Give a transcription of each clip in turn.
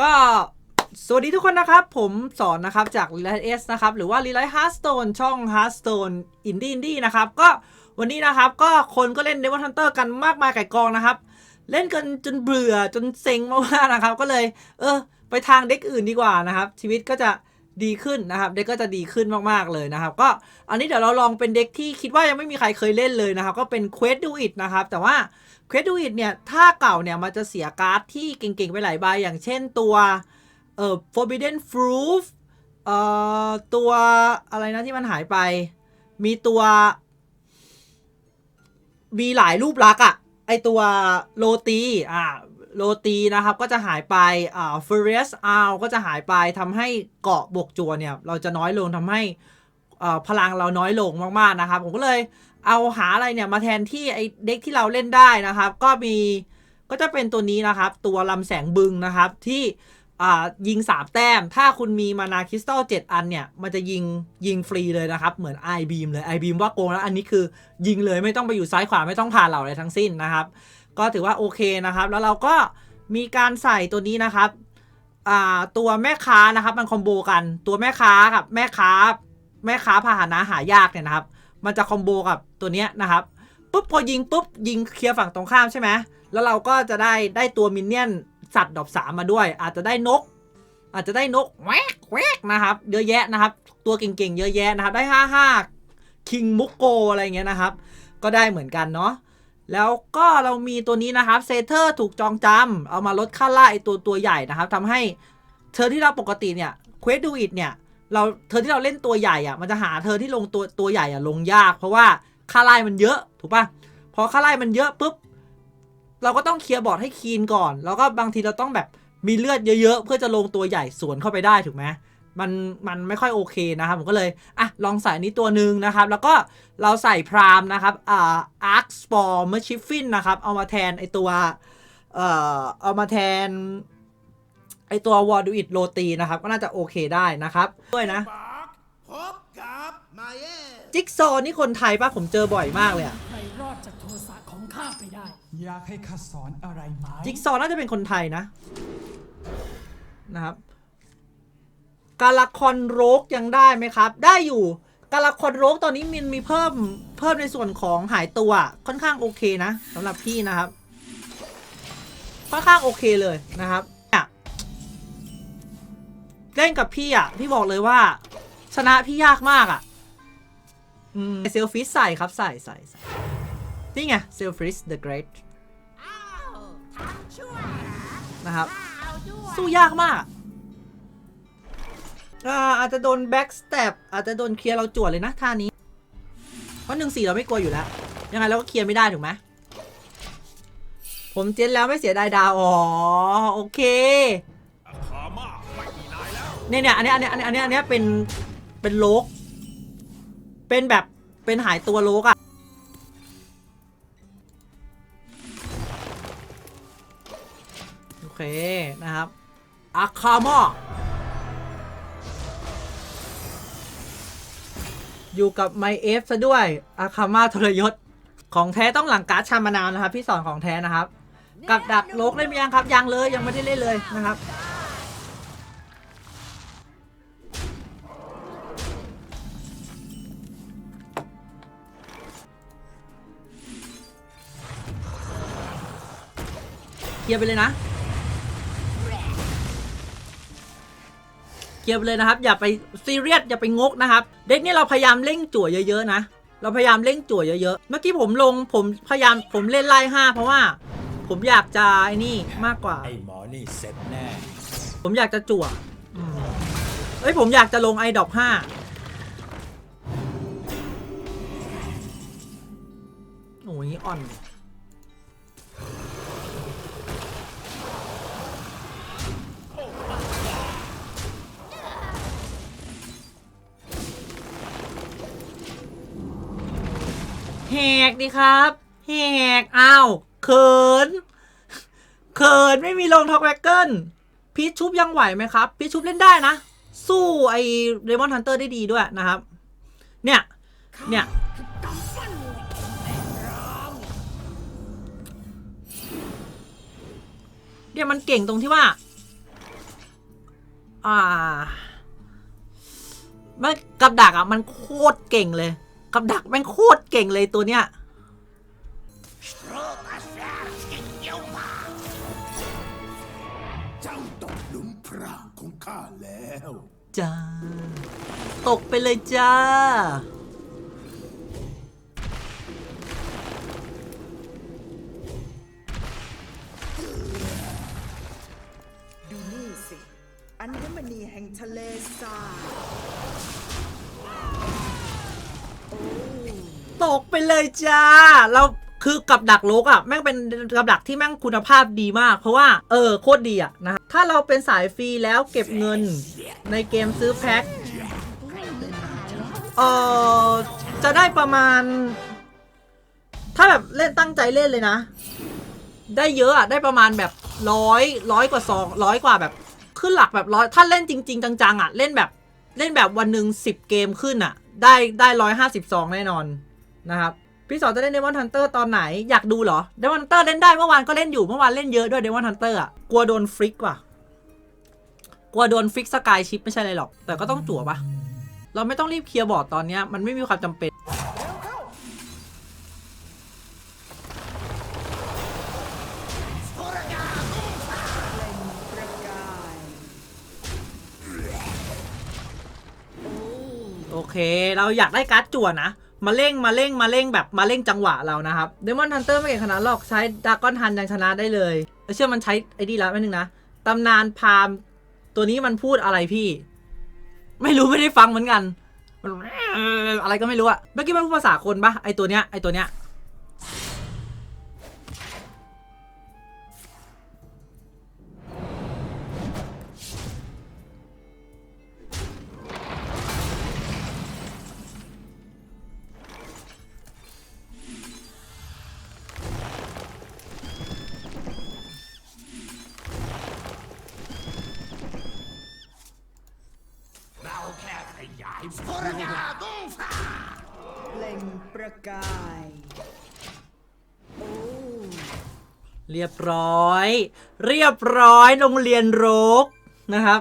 ก็สวัสดีทุกคนนะครับ ผมสอนนะครับจาก l i ไ e S นะครับหรือว่า l i ไ e Hearthstone ช่อง Hearthstone Indie Indie นะครับ ก็วันนี้นะครับก็คนก็เล่น Demon Hunter กันมากมายไก่กองนะครับ เล่นกันจนเบื่อจนเซ็งมากๆนะครับ ก็เลย เออ ไปทางเด็กอื่นดีกว่านะครับ ชีวิตก็จะดีขึ้นนะครับเด็กก็จะดีขึ้นมากๆเลยนะครับ ก็อันนี้เดี๋ยวเราลองเป็นเด็กที่คิดว่ายังไม่มีใครเคยเล่นเลยนะครับ ก็เป็น Quest Do It นะครับแต่ว่า Quest Do It เนี่ย ถ้าเก่าเนี่ย มันจะเสียการ์ดที่เก่งๆ ไปหลายใบอย่างเช่นตัว เอ่อ Forbidden Fruit เอ่อ ตัวอะไรนะที่มันหายไป มีตัว มีหลายรูปลักษณ์อะไอตัวโรตีอ่าโรตีนะครับ ก็จะหายไปอ่า Furious Owl ก็จะหายไปทำให้เกาะบวกจัวเนี่ย เราจะน้อยลงทำให้ พลังเราน้อยลงมากๆนะครับ ผมก็เลยเอาหาอะไรเนี่ยมาแทนที่ไอเด็กที่เราเล่นได้นะครับ ก็มีก็จะเป็นตัวนี้นะครับ ตัวลำแสงบึงนะครับที่ยิง 3 แต้ม ถ้าคุณมีมานาคริสตัล7 อันเนี่ย มันจะยิงยิงฟรีเลยนะครับ เหมือน i b e a m เลย i b e a m ว่าโกงแล้วอันนี้คือยิงเลยไม่ต้องไปอยู่ซ้ายขวาไม่ต้องผ่านเหล่าอะไรทั้งสิ้นนะครับ ก็ถือว่าโอเคนะครับ แล้วเราก็มีการใส่ตัวนี้นะครับตัวแม่ค้านะครับมันคอมโบกันตัวแม่ค้ากับแม่ค้า แม่ค้าพาหนะหายากเนี่ยนะครับ มันจะคอมโบกับตัวเนี้ยนะครับปุ๊บพอยิงปุ๊บยิงเคลียร์ฝั่งตรงข้ามใช่ไหมแล้วเราก็จะได้ได้ตัวมินเนี่ยนสัตว์ดอกสามมาด้วย อาจจะได้นก อาจจะได้นกแวกแวกนะครับ เยอะแยะนะครับ ตัวเก่งๆ เยอะแยะนะครับ ได้ห้าห้าคิงมุกโกอะไรเงี้ยนะครับ ก็ได้เหมือนกันเนาะแล้วก็เรามีตัวนี้นะครับเซเทอร์ถูกจองจำเอามาลดค่าล่าไอตัวตัวใหญ่นะครับทำให้เธอที่เราปกติเนี่ยเควสดูอิดเนี่ย เราเธอที่เราเล่นตัวใหญ่อะมันจะหาเธอที่ลงตัวตัวใหญ่อะลงยาก เพราะว่าค่าไล่มันเยอะถูกปะพอค่าไล่มันเยอะปุ๊บเราก็ต้องเคลียร์บอร์ดให้คีนก่อน แล้วก็บางทีเราต้องแบบมีเลือดเยอะๆ เพื่อจะลงตัวใหญ่สวนเข้าไปได้ถูกไหมมันมันไม่ค่อยโอเคนะครับ ผมก็เลยอะลองใส่นนี้ตัวหนึ่งนะครับ แล้วก็เราใส่พรามนะครับอ่าอาร์คสปอร์เมชิฟฟินนะครับ เอามาแทนไอตัวเอ่อเอามาแทน ไอตัววอร์ดูอิดโรตีนะครับ ก็น่าจะโอเคได้นะครับ ด้วยนะปากพบกับมาเย่จิ๊กซอว์นี่คนไทยปะผมเจอบ่อยมากเลยอะใครรอดจากโทสะของข้าไปได้ อยากให้ข้าสอนอะไรไหมจิ๊กซอว์น่าจะเป็นคนไทยนะ นะครับ กาลาคอนโรกยังได้ไหมครับ ได้อยู่ กาลาคอนโรกตอนนี้มันมีเพิ่มเพิ่มในส่วนของหายตัวค่อนข้างโอเคนะสำหรับพี่นะครับ ค่อนข้างโอเคเลยนะครับ เล่นกับพี่อะ พี่บอกเลยว่า ชนะพี่ยากมากอะอืมเซลฟิสใส่ครับใส่ใส่ใส่นี่ไงเซลฟิส the great อ้าวทำชั่วเหรอนะครับ สู้ยากมากอ่าอาจจะโดนแบ็กสเต็ปอาจจะโดนเคลียร์เราจวดเลยนะท่านี้ เพราะหนึ่งสี่เราไม่กลัวอยู่แล้ว ยังไงเราก็เคลียร์ไม่ได้ถูกไหมผมเจนแล้วไม่เสียดายดาว อ๋อ โอเค เนี่ยเนี่ยอันเนี้ยอันเนี้ยอันเนี้ยอันเนี้ยอันเนี้เป็นเป็นโลก เป็นแบบเป็นหายตัวโลกอะโอเคนะครับอาคาโมอยู่กับไมเอฟซะด้วยอาคามาทรยศของแท้ต้องหลังการ์ดชามะนาวนะครับ พี่สอนของแท้นะครับ กับดักโลกเล่นไหมยังครับ ยังเลยยังไม่ได้เล่นเลยนะครับ ลียร์ไปเลยนะ เคลียร์ไปเลยนะครับ อย่าไปซีเรียสอย่าไปงกนะครับ เด็กนี่เราพยายามเร่งจั่วเยอะๆนะ เราพยายามเร่งจั่วเยอะๆ เมื่อกี้ผมลงผมพยายามผมเล่นไล่ห้าเพราะว่า ผมอยากจะไอ้นี่มากกว่า ไอ้หมอนี่เสร็จแน่ ผมอยากจะจั่วอืมเอ้ยผมอยากจะลงไอดอกห้าโอ้ยอ่อน กดิครับแหกอ้าวเขินเขินไม่มีลงท็อกแวกเกิลพีชชุบยังไหวไหมครับพีชชุบเล่นได้นะ สู้ไอเรมอนฮันเตอร์ได้ดีด้วยนะครับ เนี่ย เนี่ยเนี่ยมันเก่งตรงที่ว่า อ่ามันกับดักอะ มันโคตรเก่งเลย กับดักแม่งโคตรเก่งเลยตัวเนี้ยเจ้าตกหลุมพรางของข้าแล้วจ้าตกไปเลยจ้า ดูนี่สิ อัญมณีแห่งทะเลสาบ ตกไปเลยจ้า เราคือกับดักโลกอะแม่งเป็นกับดักที่แม่งคุณภาพดีมาก เพราะว่าเออโคตรดีอะนะถ้าเราเป็นสายฟรีแล้วเก็บเงินในเกมซื้อแพ็คเออจะได้ประมาณ ถ้าแบบเล่นตั้งใจเล่นเลยนะ ได้เยอะอะได้ประมาณแบบร้อยร้อยกว่าซองร้อยกว่าแบบขึ้นหลักแบบร้อยถ้าเล่นจริง ๆ จังๆอะเล่นแบบเล่นแบบวันหนึ่งสิบเกมขึ้นอะได้ได้ร้อยห้าสิบซองแน่นอน นะครับพี่สอนจะเล่นเดมอนฮันเตอร์ตอนไหนอยากดูเหรอเดมอนฮันเตอร์เล่นได้เมื่อวานก็เล่นอยู่เมื่อวานเล่นเยอะด้วยเดมอนฮันเตอร์อะกลัวโดนฟลิกว่ะกลัวโดนฟิกสกายชิปไม่ใช่เลยหรอก แต่ก็ต้องจั่วปะเราไม่ต้องรีบเคลียร์บอร์ดตอนนี้มันไม่มีความจำเป็น โอเค เราอยากได้การ์ดจั่วนะ มาเร่งมาเร่งมาเร่งแบบมาเร่งจังหวะเรานะครับเดมอนฮันเตอร์ไม่เก่งขนาดหรอกใช้ดากอนฮันยังชนะได้เลยเชื่อมันใช้ไอ้นี่แล้วไม่นึงนะตำนานพามตัวนี้มันพูดอะไรพี่ ไม่รู้ไม่ได้ฟังเหมือนกันมันอะไรก็ไม่รู้อะเมื่อกี้มันพูดภาษาคนปะไอตัวเนี้ยไอตัวเนี้ย เรียบร้อย เรียบร้อยโรงเรียนรกนะครับ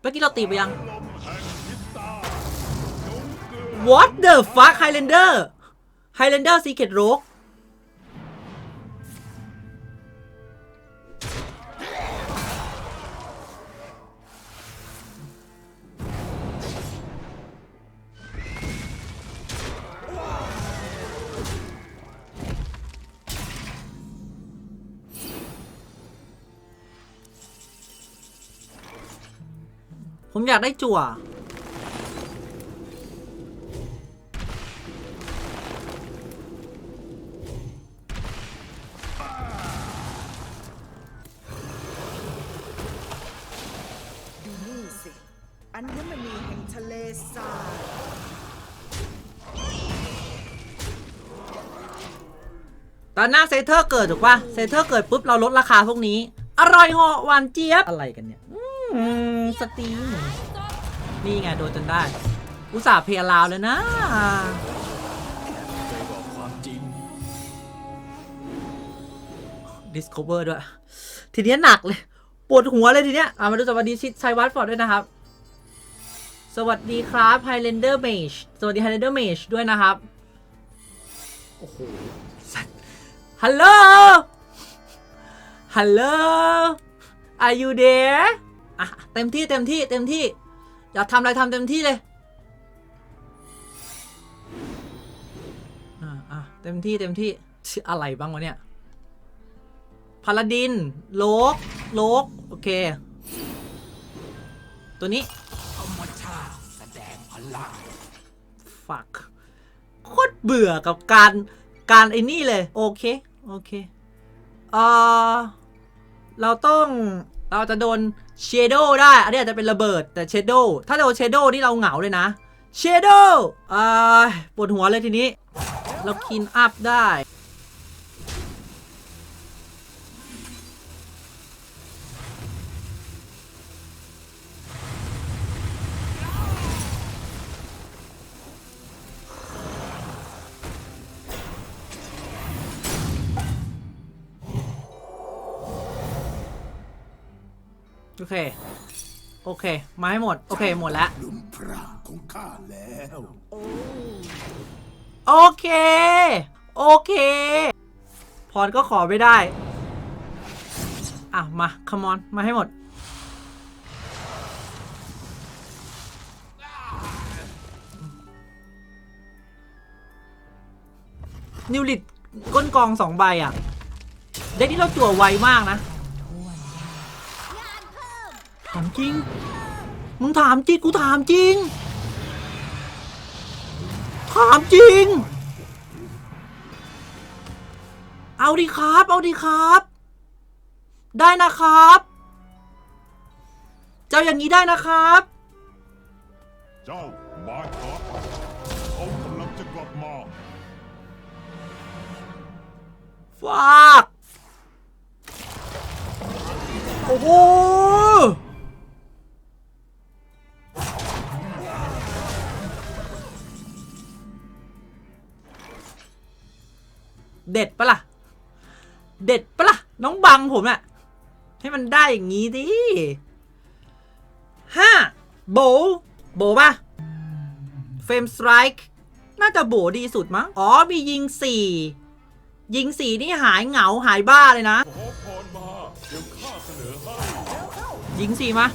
เมื่อกี้เราตีไปยัง What the fuck Highlander Highlander Secret Rogue ผมอยากได้จั่ว ดูนี่สิ อัญมณีแห่งทะเลสาบตอนหน้าเซเทอร์เกิดถูกปะเซเทอร์เกิดปุ๊บเราลดราคาพวกนี้ อร่อยเหาะหวานเจี๊ยบ อะไรกันเนี่ย อืม สตรีมนี่ไงโดนจนได้ อุตส่าห์เพลย์ลาวเลยนะเคยบอกความจริง Discover ด้วย ทีเนี้ยหนักเลย ปวดหัวเลยทีเนี้ยอะมาดูสวัสดีชิดชัยวัฒน์ฟอร์ดด้วยนะครับ สวัสดีครับ Highlander Mage สวัสดี Highlander Mage ด้วยนะครับ โอ้โหสัตว์ฮัลโหลฮัลโหล are you there อะเต็มที่เต็มที่เต็มที่ อยากทำอะไรทำเต็มที่เลยอะอะเต็มที่เต็มที่ชื่ออะไรบ้างวะเนี่ยพาลาดินโลกโลกโอเค ตัวนี้ธรรมชาติแสดงพลังฝักโคตรเบื่อกับการการไอ้นี่เลย โอเค โอเคเอ่อเราต้อง เราจะโดนเชโดได้ อันนี้อาจจะเป็นระเบิดแต่เชโดถ้าโดนเชโดนี่เราเหงาเลยนะเชโดอ่าปวดหัวเลยทีนี้ เราคินอัพได้ โอเค โอเค มาให้หมด โอเค หมดแล้วหลุมพรางของข้าแล้ว โอเค โอเค พรก็ขอไม่ได้ อะ มาคมอน มาให้หมด นิวลิตก้นกองสองใบอะ เด็กที่เราจั่วไวมากนะ ถามจริง มึงถามจริง กูถามจริง ถามจริง เอาดิครับ เอาดิครับ ได้นะครับ เจ้าอย่างนี้ได้นะครับ เจ้ามาช้าเขากำลังจะกลับมาฟากโอ้โห เด็ดปะล่ะ เด็ดปะล่ะ น้องบังผมน่ะให้มันได้อย่างงี้ดิห้าโบว์โบว์ป่ะเฟรมสไตรค์น่าจะโบว์ดีสุดมั้ง อ๋อ มียิงสี่ยิงสีนี่หายเหงาหายบ้าเลยนะขอพรมาเดี๋ยวข้าเสนอให้ยิงสีมา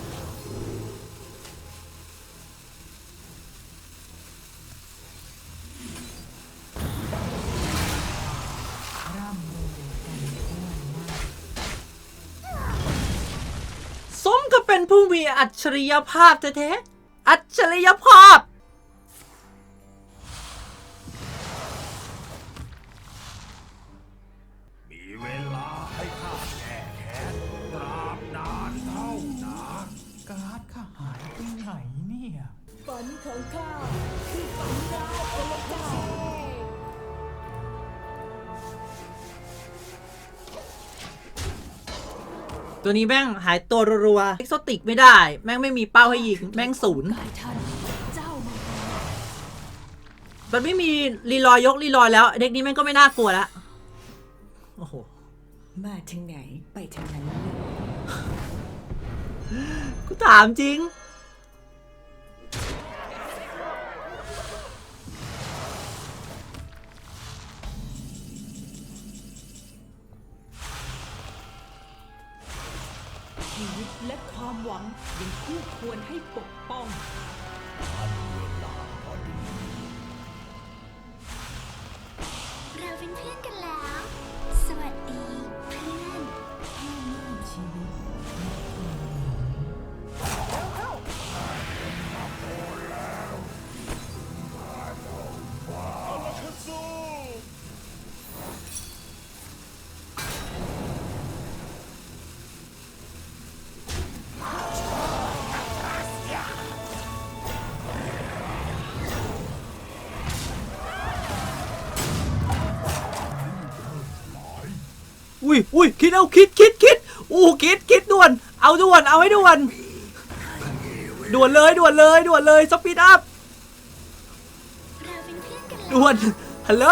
เป็นผู้มีอัจฉริยภาพแท้ๆอัจฉริยภาพ ตัวนี้แม่งหายตัวรัวๆเอ็กโซติกไม่ได้ แม่งไม่มีเป้าให้ยิง แม่งศูนย์กายท่านเจ้ามามันไม่มีรีลอยยกรีลอยแล้ว เด็กนี้แม่งก็ไม่น่ากลัวแล้วโอ้โหมาทางไหนไปทางนั้นเลยกูถามจริง และความหวังยังคู่ควรให้ปกป้องเอุ้ยอุ้ยคิดเอาคิดคิดคิดอู้คิดคิดด่วน เอาด่วนเอาให้ด่วนด่วนเลยด่วนเลยด่วนเลยสปีดอัพด่วนฮัลโหล